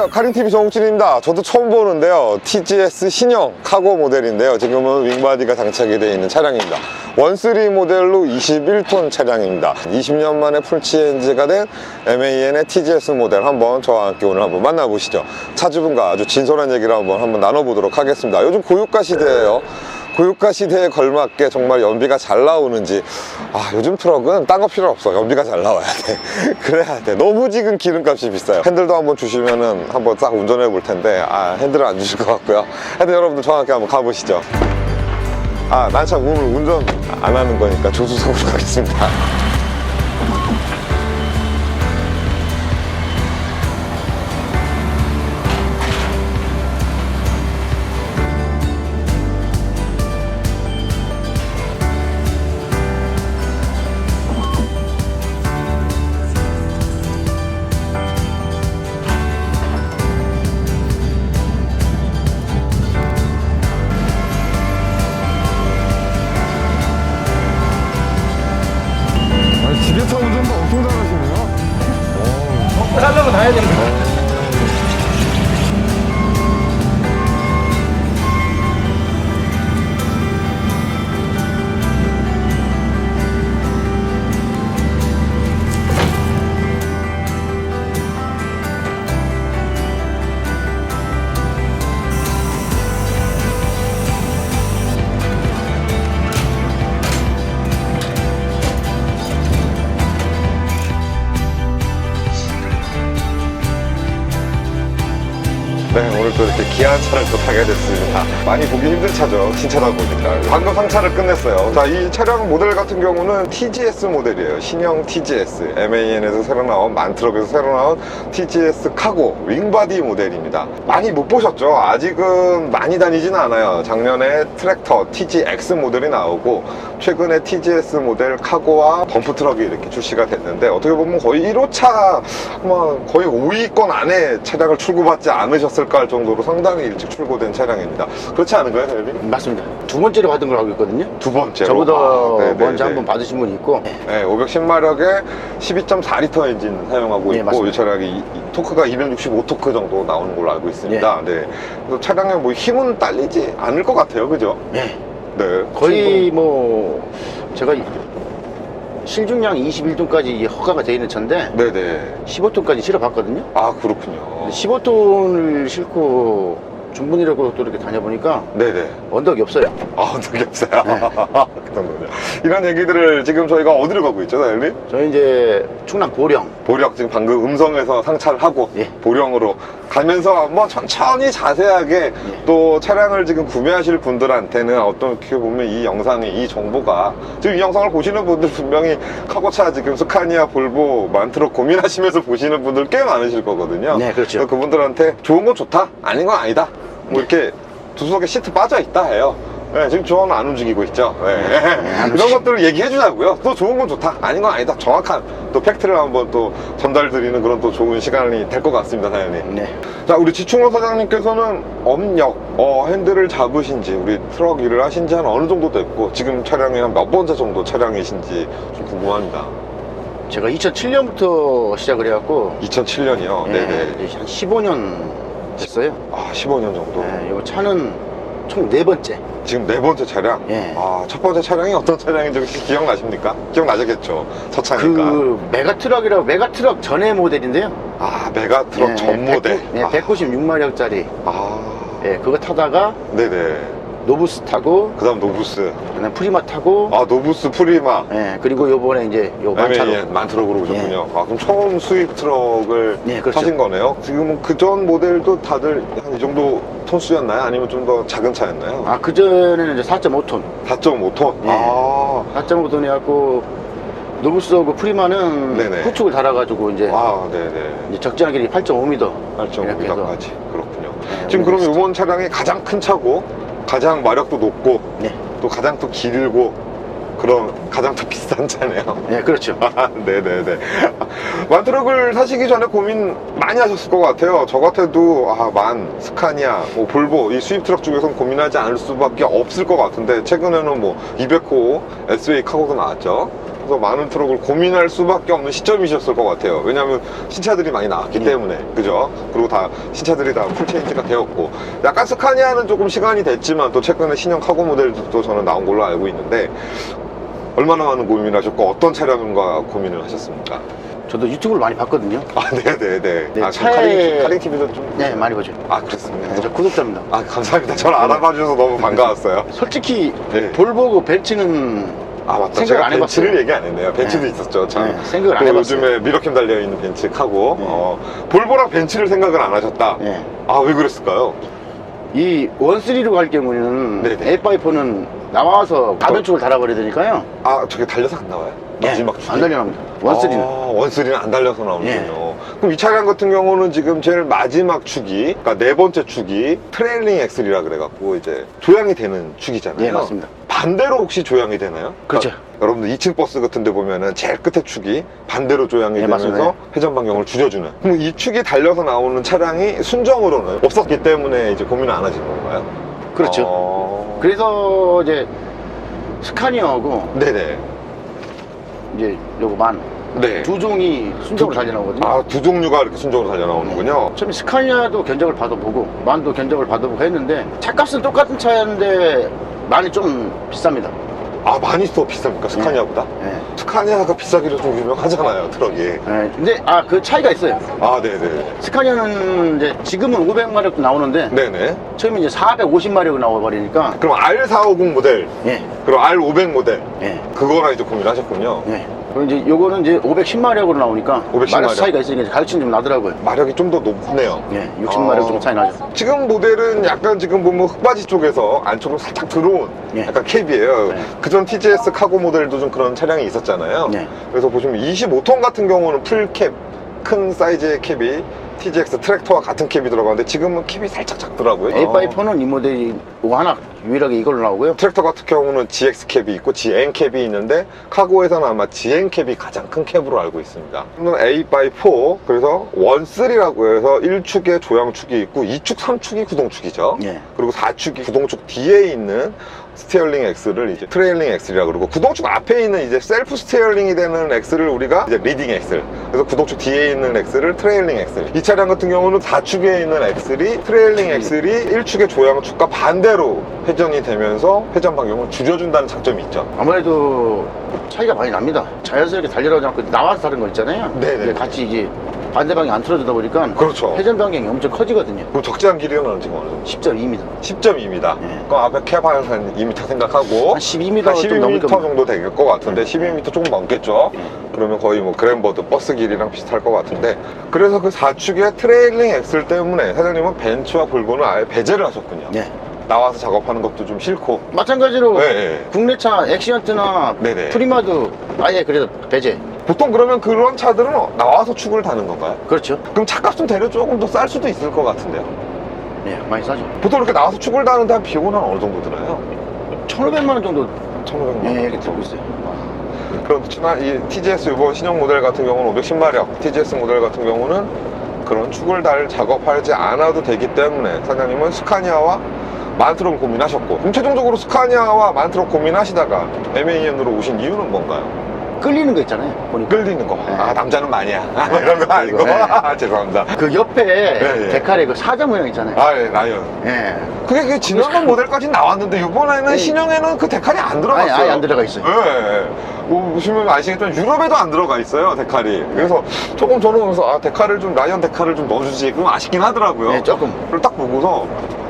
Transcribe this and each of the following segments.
안녕하세요. 카린TV 정욱진입니다. 저도 처음 보는데요. TGS 신형 카고 모델인데요. 지금은 윙바디가 장착이 되어 있는 차량입니다. 원쓰리 모델로 21톤 차량입니다. 20년 만에 풀치엔지가 된 MAN의 TGS 모델 한번 저와 함께 오늘 한번 만나보시죠. 차주분과 아주 진솔한 얘기를 한번 한번 나눠보도록 하겠습니다. 요즘 고유가 시대예요. 고유가 시대에 걸맞게 정말 연비가 잘 나오는지. 아 요즘 트럭은 딴 거 필요 없어. 연비가 잘 나와야 돼. 그래야 돼. 너무 지금 기름값이 비싸요. 핸들도 한번 주시면은 한번 싹 운전해 볼 텐데 아 핸들은 안 주실 것 같고요. 하여튼 여러분들 함께 한번 가보시죠. 아 난 참 오늘 운전 안 하는 거니까 조수석으로 가겠습니다 귀한 차를 또 타게 됐습니다. 많이 보기 힘든 차죠. 신차다 보니까. 방금 상차를 끝냈어요. 자, 이 차량 모델 같은 경우는 TGS 모델이에요. 신형 TGS. MAN에서 새로 나온, 만트럭에서 새로 나온 TGS 카고 윙바디 모델입니다. 많이 못 보셨죠? 아직은 많이 다니지는 않아요. 작년에 트랙터 TGX 모델이 나오고, 최근에 TGS 모델 카고와 덤프트럭이 이렇게 출시가 됐는데, 어떻게 보면 거의 1호차, 아마 거의 5위권 안에 차량을 출고받지 않으셨을까 할 정도로 상당히 일찍 출고된 차량입니다. 그렇지 않은가요, 대표님? 맞습니다. 두 번째로 받은 걸 알고 있거든요. 두 번째로. 저보다 아, 네네네. 먼저 한 번 받으신 분이 있고. 네, 510마력에 12.4리터 엔진 사용하고 네, 있고 맞습니다. 이 차량이 이 토크가 265토크 정도 나오는 걸로 알고 있습니다. 네. 그래서 차량에 뭐 힘은 딸리지 않을 것 같아요, 그죠? 네. 네. 거의 뭐 제가 실중량 21톤까지 허가가 되어 있는 차인데 네네. 15톤까지 실어봤거든요. 아 그렇군요. 15톤을 싣고 중분이라고 또 이렇게 다녀보니까 네네. 언덕이 없어요. 아, 어떻게 없어요? 네. 그 정도군요. 이런 얘기들을 지금 저희가 어디로 가고 있죠, 사장님? 저희 이제 충남 보령 보령 지금 방금 음성에서 상차를 하고 예. 보령으로 가면서 한번 천천히 자세하게 예. 또 차량을 지금 구매하실 분들한테는 어떻게 보면 이 영상이 이 정보가 지금 이 영상을 보시는 분들 분명히 카고차 지금 스카니아 볼보 만트럭 고민하시면서 보시는 분들 꽤 많으실 거거든요. 네, 그렇죠. 그분들한테 좋은 건 좋다 아닌 건 아니다 뭐 이렇게 두 속에 시트 빠져 있다 해요. 네, 지금 저는 안 움직이고 있죠. 네. 안 이런 움직이- 것들을 얘기해 주자고요. 또 좋은 건 좋다. 아닌 건 아니다. 정확한 또 팩트를 한번 또 전달 드리는 그런 또 좋은 시간이 될 것 같습니다, 사장님. 네. 자, 우리 지충원 사장님께서는 업력, 어, 핸들을 잡으신 지, 우리 트럭 일을 하신 지 한 어느 정도 됐고, 지금 차량이 한 몇 번째 정도 차량이신지 좀 궁금합니다. 제가 2007년부터 시작을 해갖고 2007년이요. 네, 네네. 이제 한 15년 됐어요. 아, 15년 정도. 네, 이 차는 총 네 번째. 지금 네 번째 차량? 예. 아, 첫 번째 차량이 어떤 차량인지 혹시 기억나십니까? 기억나시겠죠? 첫 차니까. 그 메가 트럭이라고 메가 트럭 전의 모델인데요. 아, 메가 트럭 네, 전 모델. 100, 네, 아, 196마력짜리. 아, 예, 그거 타다가 네네. 노부스 타고 그 다음 노부스. 그다음 프리마 타고 아, 노부스 프리마. 예, 그리고 요번에 이제 요 만차로 MAN 만트럭으로 오셨군요. 아, 그럼 처음 수입 트럭을 네, 그렇죠. 타신 거네요? 지금은 그전 모델도 다들 한 이 정도 톤수였나요? 아니면 좀 더 작은 차였나요? 아, 그전에는 이제 4.5톤. 4.5톤? 네. 아, 4.5톤이 갖고 노부스하고 프리마는 네네. 후축을 달아가지고 이제, 아, 네네. 이제 적정한 길이 8.5m. 8.5m까지. 그렇군요. 네, 지금 그럼 오늘 이번 차량이 가장 큰 차고, 가장 마력도 높고, 네. 또 가장 또 길고, 그런 가장 또 비싼 차네요. 네, 그렇죠. 아, 네네네. 만트럭을 사시기 전에 고민 많이 하셨을 것 같아요. 저 같아도, 아, 만, 스카니아, 뭐, 볼보, 이 수입 트럭 중에서는 고민하지 않을 수밖에 없을 것 같은데, 최근에는 뭐, 200호, SUA 카고도 나왔죠. 나와서 많은 트럭을 고민할 수밖에 없는 시점이셨을 것 같아요. 왜냐하면 신차들이 많이 나왔기 네. 때문에 그죠? 그리고 다 신차들이 다 풀체인지가 되었고 약간 스카니아는 조금 시간이 됐지만 또 최근에 신형 카고 모델도 또 저는 나온 걸로 알고 있는데 얼마나 많은 고민을 하셨고 어떤 차량과 고민을 하셨습니까? 저도 유튜브를 많이 봤거든요. 아, 네네네. 네, 아, 차에- 카링, 카링 TV도 좀. 네, 많이 보죠. 아, 그렇습니다. 네, 저 구독자입니다. 아, 감사합니다. 저를 알아봐 주셔서 너무 반가웠어요. 솔직히 네. 볼보고 벤츠는 아, 맞다. 제가 안. 벤츠를 얘기 안 했네요. 벤츠도 네. 있었죠. 참. 네, 생각을 안또 해봤어요. 요즘에 미러캠 달려있는 벤츠하고, 네. 어, 볼보랑 벤츠를 생각을 안 하셨다? 네. 아, 왜 그랬을까요? 이 원쓰리로 갈 경우에는 네네. A5는 나와서 가변축을 달아버려야 되니까요. 아, 저게 달려서 안 나와요? 마지막? 네, 안 달려납니다. 원쓰리는. 아, 원쓰리는 안 달려서 나오는군요. 그럼 이 차량 같은 경우는 지금 제일 마지막 축이, 그러니까 네 번째 축이 트레일링 엑셀이라 그래갖고 이제 조향이 되는 축이잖아요. 예, 맞습니다. 반대로 혹시 조향이 되나요? 그렇죠. 여러분들 2층 버스 같은 데 보면은 제일 끝에 축이 반대로 조향이 예, 되면서 맞습니다. 회전 반경을 줄여주는. 그럼 이 축이 달려서 나오는 차량이 순정으로는 없었기 때문에 이제 고민을 안 하신 건가요? 그렇죠. 어... 그래서 이제 스카니아하고 네네. 이제 요거 만 두 네. 종이 순정으로 달려 나오거든요. 아, 두 종류가 이렇게 순정으로 달려 나오는군요. 처음에 스카니아도 견적을 받아보고 만도 견적을 받아보고 했는데 차값은 똑같은 차였는데 많이 좀 비쌉니다. 아, 많이 더 비쌉니까? 스카니아보다? 예. 스카니아가 비싸기로 좀 유명하잖아요, 트럭이. 예. 근데 아 그 차이가 있어요. 아, 네네. 스카니아는 이제 지금은 500마력 도 나오는데 네네. 처음에 이제 450마력이 나와버리니까 그럼 R450 모델, 예. 그리고 R500 모델, 예. 그거랑 이제 고민하셨군요. 예. 그리고 이제 요거는 이제 510마력으로 나오니까 510 마력 마력. 차이가 있으니까 이제 가르침 좀 나더라고요. 마력이 좀 더 높네요. 예. 60마력 아. 좀 차이 나죠. 지금 모델은 약간 지금 보면 흑바지 쪽에서 안쪽으로 살짝 들어온 예. 약간 캡이에요. 네. 그전 TGS 카고 모델도 좀 그런 차량이 있었잖아요. 네. 그래서 보시면 25톤 같은 경우는 풀캡, 큰 사이즈의 캡이 TGX 트랙터와 같은 캡이 들어가는데 지금은 캡이 살짝 작더라고요. A5는 이 모델이 뭐 하나 유일하게 이걸로 나오고요. 트랙터 같은 경우는 GX 캡이 있고 GN 캡이 있는데 카고에서는 아마 GN 캡이 가장 큰 캡으로 알고 있습니다. 이는 A5 그래서 원3라고 해서 1축에 조향축이 있고 2축, 3축이 구동축이죠. 예. 그리고 4축이 구동축 뒤에 있는 스티어링 엑스를 이제 트레일링 엑스이라 그러고 구동축 앞에 있는 이제 셀프 스티어링이 되는 엑스를 우리가 이제 리딩 엑스 그래서 구동축 뒤에 있는 엑스를 트레일링 엑스 이 차량 같은 경우는 4축에 있는 엑셀이 트레일링 엑셀이 1축의 조향축과 반대로 회전이 되면서 회전 반경을 줄여준다는 장점이 있죠 아무래도 차이가 많이 납니다. 자연스럽게 달려나오지 않고 나와서 다른 거 있잖아요. 네네. 이제 같이 이제 반대방이 안 틀어지다 보니까 그렇죠 회전 반경이 엄청 커지거든요. 그럼 적재한 길이는 어느 정도? 10.2m. 10.2입니다 네. 그럼 앞에 캡 한 2m 생각하고 한 12m 한좀 넘을 12m 겁니다. 정도 될 것 같은데 12m 조금 넘겠죠 그러면 거의 뭐 그랜버드 버스 길이랑 비슷할 것 같은데 그래서 그 4축의 트레일링 엑셀 때문에 사장님은 벤츠와 볼보는 아예 배제를 하셨군요 네. 나와서 작업하는 것도 좀 싫고 마찬가지로 네, 네. 국내차 엑시언트나 네 네. 프리마도 아예 그래도 배제. 보통 그러면 그런 차들은 나와서 축을 다는 건가요? 그렇죠. 그럼 차값은 대략 조금 더 쌀 수도 있을 것 같은데요 예, 많이 싸죠. 보통 이렇게 나와서 축을 다는데 한 비용은 한 어느 정도 드나요? 1,500만 원 정도 1,500만 원 예, 이렇게 들고 있어요. 그렇지만 이 TGS 이번 신형 모델 같은 경우는 510마력 TGS 모델 같은 경우는 그런 축을 달 작업하지 않아도 되기 때문에 사장님은 스카니아와 만트럭을 고민하셨고 그럼 최종적으로 스카니아와 만트럭 고민하시다가 MAN으로 오신 이유는 뭔가요? 끌리는 거 있잖아요. 보니까. 끌리는 거. 네. 아 남자는 많이야. 아, 이런 거 아니고. 네. 죄송합니다. 그 옆에 예, 예. 데칼에 그 사자 모양 있잖아요. 아, 예, 라이언. 예. 그게, 그게 지나간 모델까지 나왔는데 이번에는 네. 신형에는 그 데칼이 안 들어갔어요. 아예, 아예 안 들어가 있어요. 예, 예. 뭐, 보시면 아시겠지만 유럽에도 안 들어가 있어요 데칼이. 그래서 조금 저는 그래서 아 데칼을 좀 라이언 데칼을 좀 넣어주지. 그럼 아쉽긴 하더라고요. 네, 조금. 그걸 딱 보고서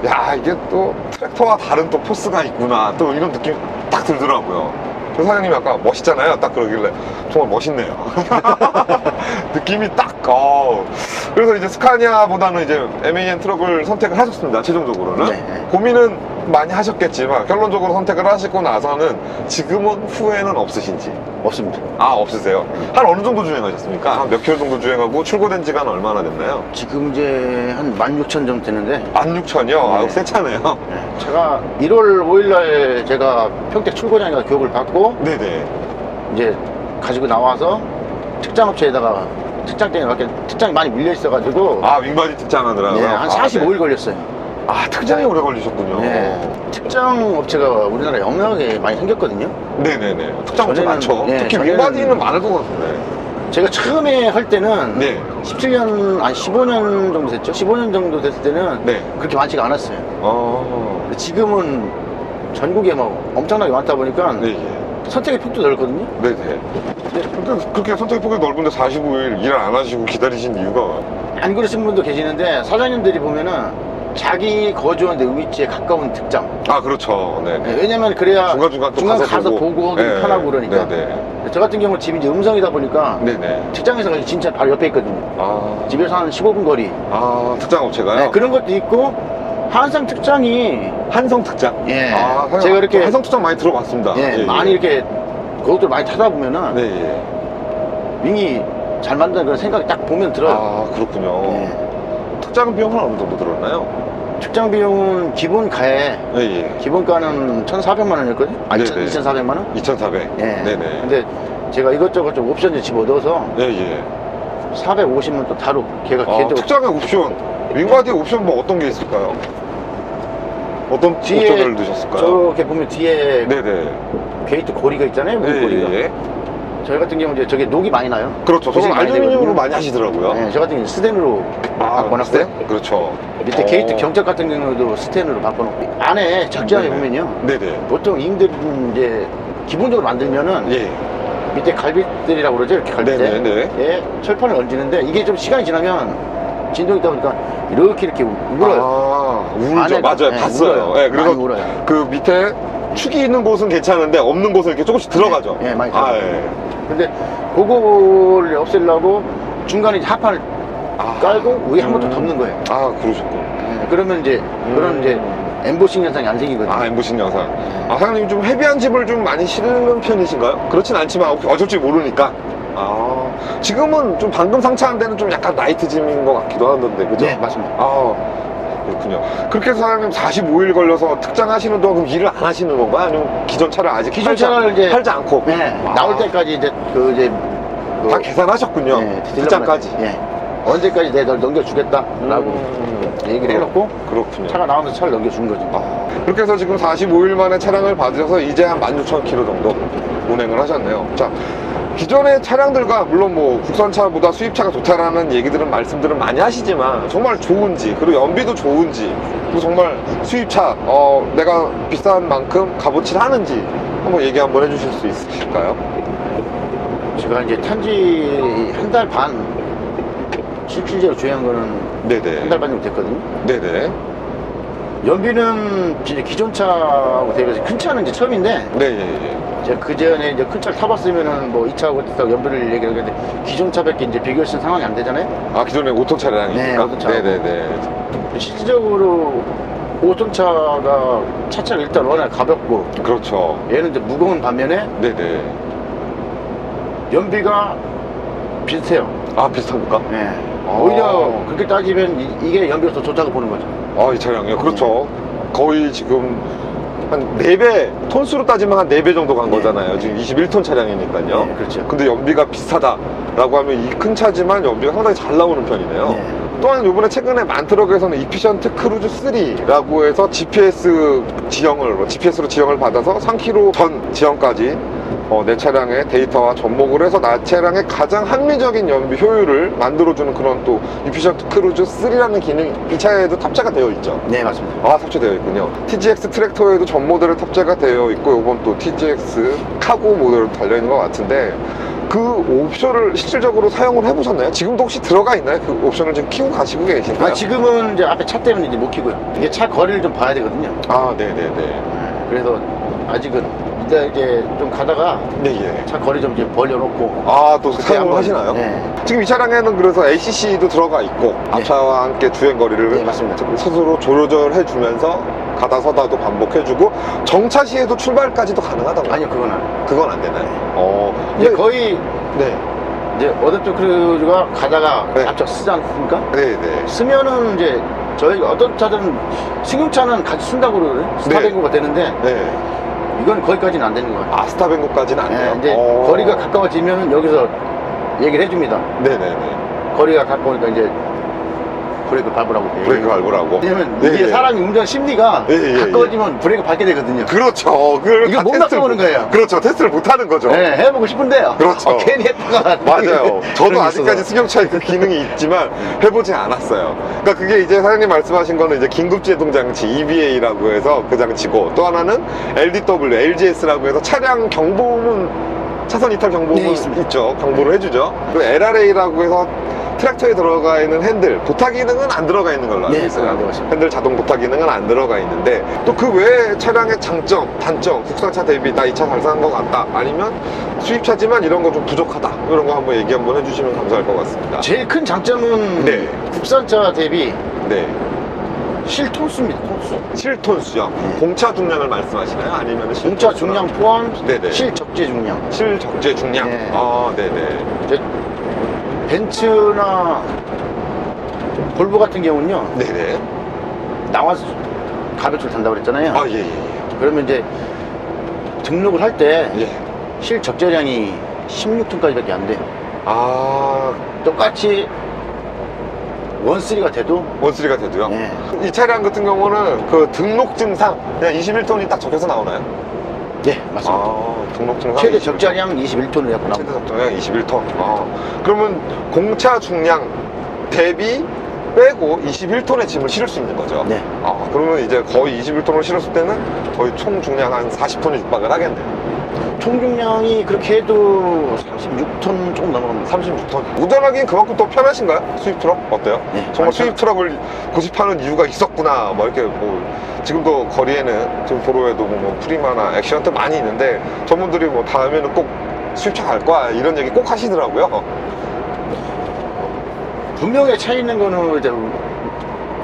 야 이게 또 트랙터와 다른 또 포스가 있구나. 또 이런 느낌 딱 들더라고요. 그 사장님이 아까 멋있잖아요. 딱 그러길래 정말 멋있네요. 느낌이 딱. 어. 그래서 이제 스카니아보다는 이제 MAN 트럭을 선택을 하셨습니다. 최종적으로는 네, 네. 고민은 많이 하셨겠지만 결론적으로 선택을 하시고 나서는 지금은 후회는 없으신지. 없습니다. 아 없으세요? 한 어느 정도 주행하셨습니까? 한 몇 킬로 정도 주행하고 출고된 지가 얼마나 됐나요? 지금 이제 한 16,000 정도 되는데 16,000이요? 아우 네. 새 차네요. 예, 제가 1월 5일날 제가 평택 출고장에서 교육을 받고 네네. 이제 가지고 나와서 특장업체에다가 특장 때문에 특장이 많이 밀려 있어가지고 아 윙바디 특장하느라고. 예, 한 45일 걸렸어요. 아, 특장이 오래 걸리셨군요. 네. 특정 업체가 우리나라에 영역에 많이 생겼거든요. 네네네. 특장 업체 전에는- 많죠. 예, 특히 전에는- 윙바디는 많을 것 같은데. 제가 처음에 할 때는 네. 17년, 아니 15년 정도 됐죠. 15년 정도 됐을 때는 네. 그렇게 많지가 않았어요. 어. 근데 지금은 전국에 뭐 엄청나게 많다 보니까 네, 예. 선택의 폭도 넓거든요. 네네. 근데 그렇게 선택 폭이 넓은데 45일 일 안 하시고 기다리신 이유가? 안 그러신 분도 계시는데 사장님들이 보면은 자기 거주하는 데 위치에 가까운 특장. 아, 그렇죠. 네. 네, 왜냐면 그래야 중간중간 또 가서, 보고, 하기 네, 편하고 그러니까. 네 네. 저 같은 경우는 집이 이제 음성이다 보니까 네 네. 직장에서 진짜 바로 옆에 있거든요. 아. 집에서 한 15분 거리. 아, 특장 업체가요? 네, 그런 것도 있고 한상 특장이 한성 특장. 예. 아, 한- 제가 이렇게- 한성 특장 많이 들어봤습니다. 예, 많이 이렇게 그것들 많이 타다 보면은 네, 예. 윙이 잘 만드는 그런 생각이 딱 보면 들어요. 아, 그렇군요. 예. 특장 비용은 어느 정도 들었나요? 특장 비용은 기본 가에 예, 예. 기본가는 1,400만 원이었거든요. 아, 네네. 2,400만 원? 2,400. 예. 네네. 근데 제가 이것저것 좀 옵션을 집어넣어서 예, 예. 450만 또 다루 걔가 아, 걔도 특장의 옵션. 윙바디 옵션 뭐 어떤 게 있을까요? 어떤 옵션을 넣으셨을까요? 저렇게 보면 뒤에 네네. 게이트 고리가 있잖아요. 예, 문 고리가. 예, 예. 저희 같은 경우는 이제 저게 녹이 많이 나요. 그렇죠. 저건 부식이 많이 알루미늄으로 되거든요. 많이 하시더라고요. 네, 저 같은 경우는 스텐으로 바꿔놨고요. 스텐? 그렇죠. 밑에 어. 게이트 경적 같은 경우도 스텐으로 바꿔놓고 안에 적재하게 네네. 보면요. 네네. 보통 잉들은 이제 기본적으로 만들면은 예. 밑에 갈빗들이라고 그러죠 이렇게 갈빗대 네네네. 예, 철판을 얹는데 이게 좀 시간이 지나면 진동이 있다 보니까 이렇게 이렇게 울어요 아, 울죠. 안에가, 맞아요. 네, 봤어요. 울어요. 예, 그래서 많이 울어요. 그 밑에 축이 있는 곳은 괜찮은데 없는 곳은 이렇게 조금씩 들어가죠. 예, 많이 아, 들어가요. 예. 근데 그거를 없애려고 중간에 이제 하판을 아. 깔고 위에 한 번 더 음. 덮는 거예요 아, 그러셨고. 예, 그러면 이제 그런 이제 엠보싱 현상이 안 생기거든요 아, 엠보신 영상. 아, 사장님 좀 헤비한 집을 좀 많이 실는 편이신가요? 그렇진 않지만 어쩔 줄 모르니까. 아, 지금은 좀 방금 상차한 데는 좀 약간 라이트 짐인 것 같기도 하던데, 그죠? 네 맞습니다 아, 그렇군요. 그렇게 해서 사장님 45일 걸려서 특장하시는 동안 그럼 일을 안 하시는 건가요? 아니면 기존 차를 아직 기존 팔지, 차를 이제- 팔지 않고? 네, 아. 나올 때까지 이제 그 이제 그 다 계산하셨군요. 예, 특장까지. 예. 언제까지 내가 널 넘겨주겠다라고 음. 얘기를 해놓고 그렇군요. 차가 나오면서 차를 넘겨준 거죠. 아, 그렇게 해서 지금 45일 만에 차량을 받으셔서 이제 한 16,000km 정도 운행을 하셨네요. 자, 기존의 차량들과 물론 뭐 국산차보다 수입차가 좋다라는 얘기들은 말씀들은 많이 하시지만 정말 좋은지 그리고 연비도 좋은지 그리고 정말 수입차 어, 내가 비싼 만큼 값어치를 하는지 한번 얘기 한번 해주실 수 있으실까요? 제가 이제 탄지 한 달 반 실질적으로 주행한 거는 네네. 한 달 반 정도 됐거든요. 네네. 연비는 이제 기존 차하고 대비해서 큰 차는 이제 처음인데 네, 예, 예. 제가 그 전에 이제 큰 차를 타봤으면은 뭐 이 차하고 연비를 얘기를 하는데 기존 차밖에 이제 비교할 수 있는 상황이 안 되잖아요. 아, 기존에 오토 차량이니까? 네, 오토 차. 네네네. 실질적으로 5톤 차가 차체가 일단 워낙 가볍고 그렇죠. 얘는 이제 무거운 반면에 네 네. 연비가 비슷해요. 아, 비슷합니까? 예. 아. 오히려 그렇게 따지면 이, 게 연비가 더 좋다고 보는 거죠. 아, 이 차량이요? 그렇죠. 거의 지금 한 4배, 톤수로 따지면 한 4배 정도 간 네. 거잖아요. 지금 21톤 차량이니까요. 네, 그렇죠. 근데 연비가 비슷하다라고 하면 이 큰 차지만 연비가 상당히 잘 나오는 편이네요. 네. 또한 요번에 최근에 만트럭에서는 이피션트 크루즈 3라고 해서 GPS 지형을, GPS로 지형을 받아서 3km 전 지형까지 어, 내 차량의 데이터와 접목을 해서 나 차량의 가장 합리적인 연비 효율을 만들어주는 그런 또 이피션트 크루즈 3라는 기능이 이 차에도 탑재가 되어 있죠. 네, 맞습니다. 아 탑재되어 있군요 TGX 트랙터에도 전 모델에 탑재가 되어 있고 이번 또 TGX 카고 모델로 달려있는 것 같은데 그 옵션을 실질적으로 사용을 해보셨나요? 지금도 혹시 들어가 있나요? 그 옵션을 지금 키고 가시고 계신가요? 아, 지금은 이제 앞에 차 때문에 이제 못 키고요. 이게 차 거리를 좀 봐야 되거든요. 아 네네네 네, 그래서 아직은 이제 이제 좀 가다가 네 예 차 거리 좀 이제 벌려놓고 아 또 그때 사용을 한번- 하시나요? 네. 지금 이 차량에는 그래서 ACC도 들어가 있고 앞차와 함께 주행 거리를 네, 맞습니다. 스스로 조절해 주면서 가다 서다도 반복해 주고 정차 시에도 출발까지도 가능하다고요? 아니요, 그건 아니에요. 그건 안 되나요? 어 이제 근데- 거의 네 이제 어댑터 크루즈가 가다가 네. 앞쪽 쓰지 않습니까? 네 네 쓰면은 이제 저희 어떤 차들은 승용차는 같이 쓴다고 그러거든요. 스타뱅고가 되는데 네. 이건 거기까지는 안 되는 거예요. 아 스타뱅고까지는 안 돼요? 네, 이제 어. 거리가 가까워지면 여기서 얘기를 해줍니다. 네네네 거리가 가까우니까 이제 브레이크 밟으라고. 브레이크 밟으라고. 왜냐면 예, 이게 예. 사람이 운전 심리가 예, 예, 가까워지면 브레이크 밟게 되거든요. 그렇죠. 그걸 이거 다 못 테스트를 맞춰보는 못- 거예요. 그렇죠. 테스트를 못 하는 거죠. 네, 해보고 싶은데요. 그렇죠. 어, 괜히 했다가. 맞아요. 저도 아직까지. 승용차에 그 기능이 있지만 해보지 않았어요. 그러니까 그게 이제 사장님 말씀하신 거는 이제 긴급제동 장치 EBA라고 해서 그 장치고 또 하나는 LDW, LGS라고 해서 차량 경보문 차선 이탈 경보문 네, 있습니다. 있죠. 경보를 해주죠. 그리고 LRA라고 해서 트랙터에 들어가 있는 핸들 보타 기능은 안 들어가 있는 걸로 알고 네, 있어요. 있습니다. 핸들 자동 보타 기능은 안 들어가 있는데 또 그 외에 차량의 장점, 단점, 국산차 대비 나 이 차 잘 사는 것 같다 아니면 수입차지만 이런 거 좀 부족하다 이런 거 한번 얘기 한번 해주시면 감사할 것 같습니다. 제일 큰 장점은 네. 국산차 대비 네, 실톤수입니다, 톤수. 7톤수요. 공차 중량을 말씀하시나요? 아니면 공차 중량 포함 네네. 실적재 중량. 실적재 중량. 네. 아, 네네. 이제 벤츠나 볼보 같은 경우는요 네네. 나와서 가변줄 탄다고 그랬잖아요. 아, 예, 예, 그러면 이제 등록을 할때 예. 예. 실적재량이 16톤까지밖에 안 돼. 아, 똑같이 원쓰리가 돼도 원쓰리가 돼도요? 네. 이 차량 같은 경우는 그 등록증상 그냥 21톤이 딱 적혀서 나오나요? 네 맞습니다. 아, 등록증상. 최대 21톤. 적자량 21톤을 갖고 최대. 적정량 21톤. 아, 그러면 공차 중량 대비 빼고 21톤의 짐을 실을 수 있는 거죠? 네. 아, 그러면 이제 거의 21톤을 실었을 때는 거의 총 중량 한 40톤이 육박을 하겠네요. 총 중량이 그렇게 해도 36톤 조금 넘어갑니다. 36톤. 운전하기엔 그만큼 더 편하신가요? 수입 트럭? 어때요? 네, 정말 수입 트럭을 고집하는 이유가 있었구나. 뭐 이렇게 뭐 지금도 거리에는 지금 도로에도 뭐, 뭐 프리마나 액션도 많이 있는데 전문들이 뭐 다음에는 꼭 수입차 갈 거야 이런 얘기 꼭 하시더라고요. 분명히 차이 있는 거는 이제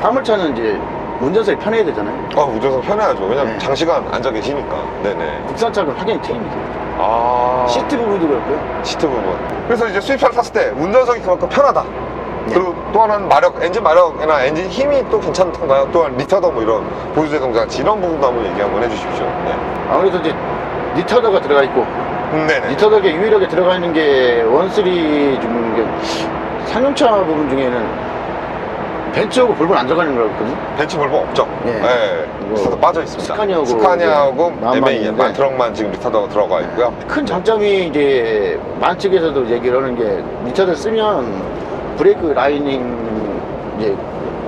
화물차는 이제 운전석이 편해야 되잖아요. 아 운전석 편해야죠. 왜냐면 네. 장시간 앉아 계시니까. 네네. 국산차는 확연히 틀립니다. 아 시트 부분도 그렇고요. 시트 부분. 그래서 이제 수입차를 탔을 때 운전석이 그만큼 편하다. 네. 그리고 또 하나는 마력, 엔진 마력이나 엔진 힘이 또 괜찮던가요? 또한 리터더 뭐 이런 보조제동 장치 이런 부분도 한번 얘기 한번 해주십시오. 네. 아무래도 이제 리터더가 들어가 있고 음, 네네. 리터덕에 유일하게 들어가 있는 게 원쓰리 중게 상용차 부분 중에는 벤츠하고 볼보는 안 들어가는 거거든요. 벤츠 볼보 없죠? 네. 네. 이거 리타더 빠져 있습니다. 스카니아하고 스카니아하고 이제 나만 MAN, 있는데. 만트럭만 지금 리타더가 들어가 있고요. 큰 장점이 이제 만 측에서도 얘기를 하는 게 리터를 쓰면 브레이크 라이닝 이제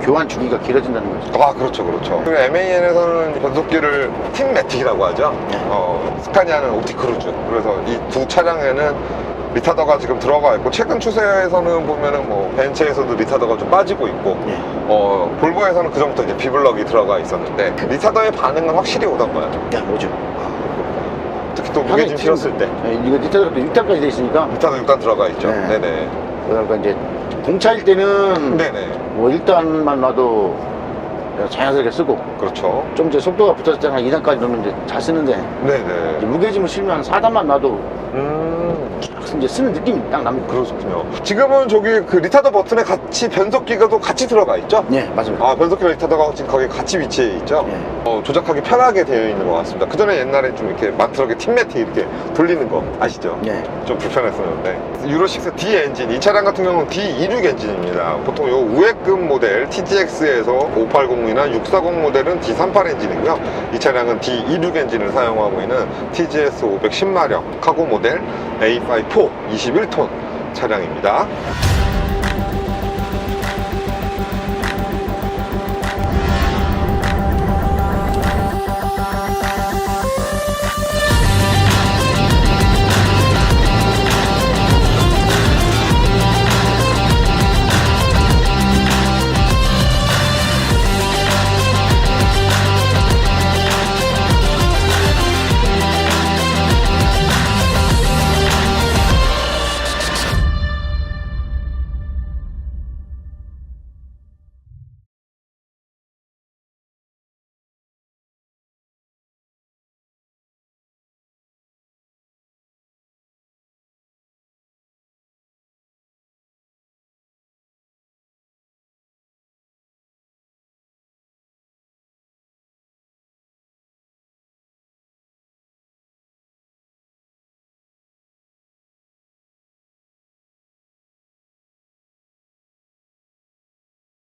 교환 주기가 길어진다는 거죠. 아, 그렇죠, 그렇죠. 그리고 MAN에서는 변속기를 팀 매틱이라고 하죠. 네. 어, 스카니아는 옵티 크루즈. 그래서 이 두 차량에는 리타더가 지금 들어가 있고, 최근 추세에서는 보면은 뭐, 벤츠에서도 리타더가 좀 빠지고 있고, 예. 어, 볼보에서는 그 전부터 이제 비블럭이 들어가 있었는데, 리타더의 반응은 확실히 오던가요? 야, 뭐죠? 특히 또 무게짐 실었을 때. 네, 이거 리터도 6탄까지 돼 있으니까 리타더 6단 들어가 있죠. 네. 네 네. 그러니까 이제 공차일 때는 네네. 뭐 1단만 놔도 자연스럽게 쓰고 그렇죠. 좀 이제 속도가 붙었을 때는 2단까지 넣으면 이제 잘 쓰는데 네네. 무게짐을 실면 4단만 놔도 음, 이제 쓰는 느낌이 딱 납니다. 그렇군요. 지금은 저기 그 리타더 버튼에 같이 변속기가도 같이 들어가 있죠? 네, 맞습니다. 아, 변속기랑 리타더가 지금 거기 같이 위치해 있죠? 네. 어, 조작하기 편하게 되어 있는 것 같습니다. 그 전에 옛날에 좀 이렇게 마트럭에 팀매틱 이렇게 돌리는 거 아시죠? 네. 좀 불편했었는데 유로6 D 엔진 이 차량 같은 경우는 D26 엔진입니다 보통 요 우회급 모델 TGX에서 580이나 640 모델은 D38 엔진이고요 이 차량은 D26 엔진을 사용하고 있는 TGS 510마력 카고 모델 A54 21톤 차량입니다